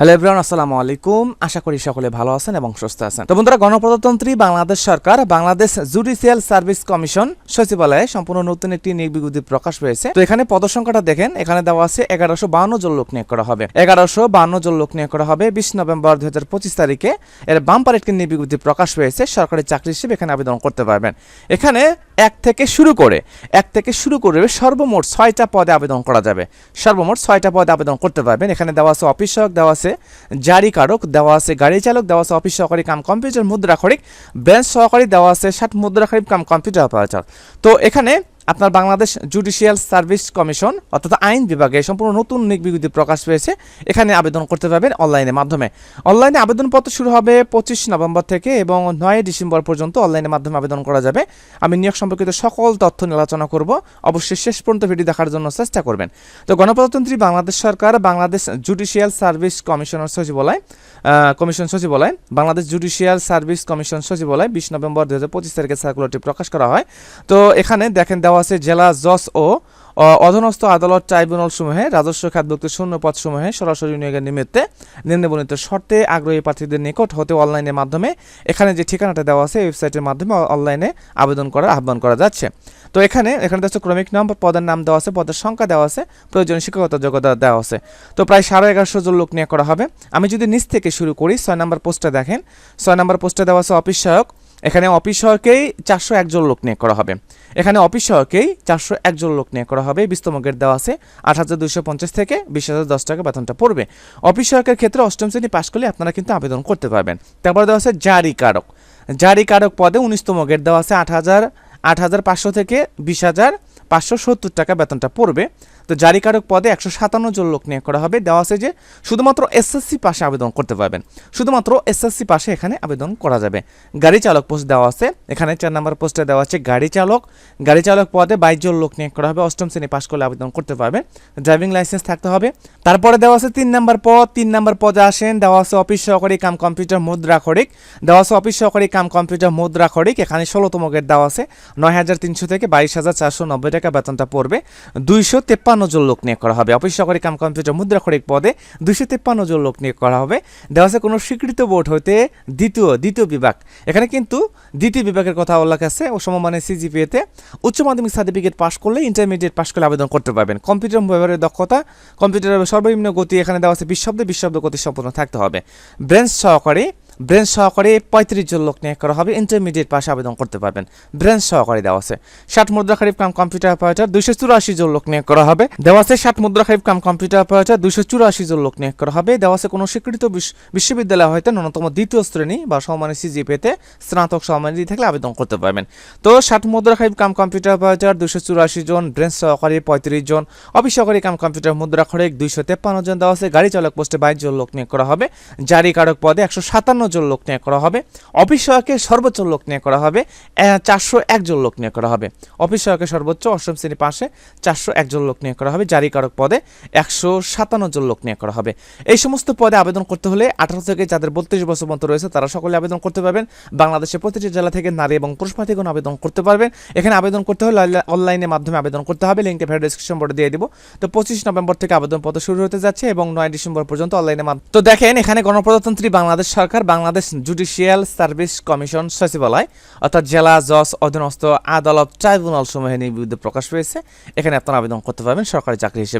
Hello everyone আসসালামু আলাইকুম। আশা করি সকলে ভালো আছেন এবং সুস্থ আছেন। তো বন্ধুরা, গণপ্রজাতন্ত্রী বাংলাদেশ সরকার, বাংলাদেশ জুডিশিয়াল সার্ভিস কমিশন সচিবালয়ে সম্পূর্ণ নতুন একটি নিয়োগ বিজ্ঞপ্তি প্রকাশ পেয়েছে। তো এখানে পদসংখ্যাটা দেখেন, এখানে দেওয়া আছে এগারোশো বাউন্ন জন লোক নিয়োগ করা হবে। এগারোশো বাউন্ন জন লোক নিয়োগ করা হবে বিশ নভেম্বর দুই হাজার পঁচিশ তারিখে। এর বাম্পার একটি নিয়োগ বিজ্ঞপ্তি প্রকাশ পেয়েছে, সরকারি চাকরি হিসেবে এখানে আবেদন করতে পারবেন। এখানে এক থেকে শুরু করে, এক থেকে শুরু করে সর্বমোট ছয়টা পদে আবেদন করা যাবে। সর্বমোট ছয়টা পদে আবেদন করতে পারবেন। এখানে দেওয়া আছে অফিস সহায়ক দেওয়া আছে জারি কারক দেওয়া আছে, গাড়ি চালক দেওয়া আছে, অফিস সহকারী কাম কম্পিউটার, মুদ্রা খরিক বেঞ্চ সহকারী দেওয়া আছে, ষাট খরিক কাম কম্পিউটার অপারেটর তো এখানে আপনার বাংলাদেশ জুডিশিয়াল সার্ভিস কমিশন অর্থাৎ আইন বিভাগে সম্পূর্ণ নতুন নিক বিজ্ঞপ্তি প্রকাশ পেয়েছে। এখানে আবেদন করতে পারবেন অনলাইনের মাধ্যমে। অনলাইনে আবেদনপত্র শুরু হবে পঁচিশ নভেম্বর থেকে এবং নয় ডিসেম্বর পর্যন্ত অনলাইনের মাধ্যমে আবেদন করা যাবে। আমি নিয়োগ সম্পর্কিত সকল তথ্য নিয়ে আলোচনা করব। অবশ্যই শেষ পর্যন্ত ভিডিও দেখার জন্য চেষ্টা করবেন। তো গণপ্রজাতন্ত্রী বাংলাদেশ সরকার, বাংলাদেশ জুডিশিয়াল সার্ভিস কমিশনার সচিবালয় কমিশন সচিবালয়, বাংলাদেশ জুডিশিয়াল সার্ভিস কমিশন সচিবালয়, বিশ নভেম্বর দু হাজার পঁচিশ তারিখে সার্কুলারটি প্রকাশ করা হয়। তো এখানে দেখেন দেওয়া আছে জেলা জজ ও অধীনস্থ আদালত ট্রাইব্যুনাল সমূহে রাজস্ব খাতভুক্ত শূন্য পদ সমূহে সরাসরি নিয়োগের নিমিত্তে নিম্নবর্ণিত শর্তে আগ্রহী প্রার্থীদের নিকট হতে অনলাইনের মাধ্যমে এখানে যে ঠিকানাটা দেওয়া আছে, ওয়েবসাইটের মাধ্যমে অনলাইনে আবেদন করার আহ্বান করা যাচ্ছে। তো এখানে এখানে দেখছ ক্রমিক নাম, পদের নাম দেওয়া আছে, পদের সংখ্যা দেওয়া আছে, প্রয়োজনীয় শিক্ষকতা যোগ্যতা দেওয়া আছে। তো প্রায় সাড়ে এগারোশো জন লোক নিয়ে করা হবে। আমি যদি নিচ থেকে শুরু করি, ছয় নম্বর পোস্টে দেখেন। ছয় নম্বর পোস্টে দেওয়া আছে অফিস সহায়ক এখানে অফিস সহকেই চারশো একজন লোক নিয়োগ করা হবে। এখানে অফিস সহকেই চারশো একজন লোক নিয়োগ করা হবে। বিস্তমকের দেওয়া আছে আট হাজার দুশো পঞ্চাশ থেকে বিশ হাজার দশ টাকা বেতনটা পড়বে। অফিস সহায়কের ক্ষেত্রে অষ্টম শ্রেণি পাশ করলে আপনারা কিন্তু আবেদন করতে পারবেন। তারপরে দেওয়া আছে জারি কারক। জারি কারক পদে উনিশতম গেট দেওয়া আছে আট হাজার আট হাজার পাঁচশো থেকে বিশ হাজার পাঁচশো সত্তর টাকা বেতনটা পড়বে। তো জারিকারক পদে একশো সাতান্ন জন লোক নিয়োগ করা হবে। দেওয়া আছে যে শুধুমাত্র এসএসসি পাশে আবেদন করতে পারবেন। শুধুমাত্র এসএসসি পাশে এখানে আবেদন করা যাবে। গাড়ি চালক পোস্ট দেওয়া আছে। এখানে চার নম্বর পোস্টে দেওয়া আছে গাড়ি চালক। গাড়ি চালক পদে বাইশ জন লোক নিয়োগ করা হবে। অষ্টম শ্রেণি পাশ করলে আবেদন করতে পারবেন। ড্রাইভিং লাইসেন্স থাকতে হবে। তারপরে দেওয়া আছে তিন নম্বর পদ। তিন নম্বর পদে আসেন। দেওয়া আছে অফিস সহকারী কাম কম্পিউটার মুদ্রা খড়িক। দেওয়া আছে অফিস সহকারী কাম কম্পিউটার মুদ্রা খড়িক। এখানে ষোলোতম গেট দেওয়া আছে। নয় হাজার তিনশো থেকে বাইশ হাজার চারশো নব্বই বেতনটা পড়বে। দুইশো তেপ্পান্ন জন লোক নিয়োগ করা হবে। অফিস সহকারী কাম কম্পিউটার মুদ্রা খড়িক পদে দুইশো তেপ্পান্ন জন লোক নিয়োগ করা হবে। দেওয়া আছে কোনো স্বীকৃত বোর্ড হইতে দ্বিতীয় দ্বিতীয় বিভাগ। এখানে কিন্তু দ্বিতীয় বিভাগের কথা উল্লেখ আছে ও সমমানের সিজিপিএতে উচ্চ মাধ্যমিক সার্টিফিকেট পাস করলে ইন্টারমিডিয়েট পাস করলে আবেদন করতে পারবেন। কম্পিউটার ব্যবহারের দক্ষতা, কম্পিউটারের সর্বনিম্ন গতি এখানে দেওয়া আছে বিশ শব্দে বিশ শব্দ গতি সম্পন্ন থাকতে হবে। ব্রেঞ্চ সহকারী ব্রেঞ্চ সহকারে পঁয়ত্রিশ জন লোক নিয়োগ করা হবে, ইন্টারমিডিয়েট পাশে আবেদন করতে পারবেন। ব্রেঞ্চ সহকারী দেওয়া আছে। ষাট মুদ্রা খারিফ কাম কম্পিউটার অপারেটর, দুইশো চুরাশি জন লোক নিয়োগ করা হবে। দেওয়া আছে ষাট মুদ্রা খারিফ কাম কম্পিউটার অপারেটর, দুইশো চুরাশি জন লোক নিয়োগ করা হবে। দেওয়া আছে কোনো স্বীকৃত বিশ্ববিদ্যালয় হয়তো ন্যূনতম দ্বিতীয় শ্রেণি বা সমমানের সিজিপিতে স্নাতক সমমানের থাকলে আবেদন করতে পারবেন। তো ষাট মুদ্রা খারিফ কাম কম্পিউটার অপারেটর, দুইশো চুরাশি জন, ব্রেঞ্চ সহকারী পঁয়ত্রিশ জন, অফিস সহকারী কাম কম্পিউটার মুদ্রা খড়িক দুইশো তেপ্পান্ন জন দেওয়া আছে। গাড়ি চালক পোস্টে বাইশ জন লোক নিয়োগ করা হবে। জারি কারক পদে একশো সাতান্ন জন লোক নিয়োগ করা হবে অফিস সহায়কের সর্বোচ্চ লোক নিয়োগ করা হবে চারশো একজন লোক নিয়োগ করা হবে। অফিস সহায়কের সর্বোচ্চ অষ্টম শ্রেণি পাশে চারশো একজন লোক নিয়োগ করা হবে জারি কারক পদে একশো সাতান্ন জন লোক নিয়োগ করা হবে। এই সমস্ত পদে আবেদন করতে হলে আঠারো থেকে যাদের বত্রিশ বছর পর্যন্ত রয়েছে, তারা সকলে আবেদন করতে পারবেন। বাংলাদেশের প্রতিটি জেলা থেকে নারী এবং পুরুষ প্রার্থীগণ আবেদন করতে পারবেন। এখানে আবেদন করতে হলে অনলাইনের মাধ্যমে আবেদন করতে হবে লিঙ্কটা ভিডিও ডিসক্রিপশন বোর্ডে দিয়ে দিব। তো পঁচিশ নভেম্বর থেকে আবেদন পত্র শুরু হতে যাচ্ছে এবং নয় ডিসেম্বর পর্যন্ত অনলাইনে তো দেখেন, এখানে গণপ্রজাতন্ত্রী বাংলাদেশ সরকার বাংলাদেশ জুডিশিয়াল সার্ভিস কমিশন সচিবালয়, অর্থাৎ জেলা, জজ, অধীনস্থ আদালত ট্রাইব্যুনাল সমূহে নিয়ে বিরুদ্ধে প্রকাশ পেয়েছে। এখানে আপনারা আবেদন করতে পারবেন সরকারি চাকরি হিসেবে।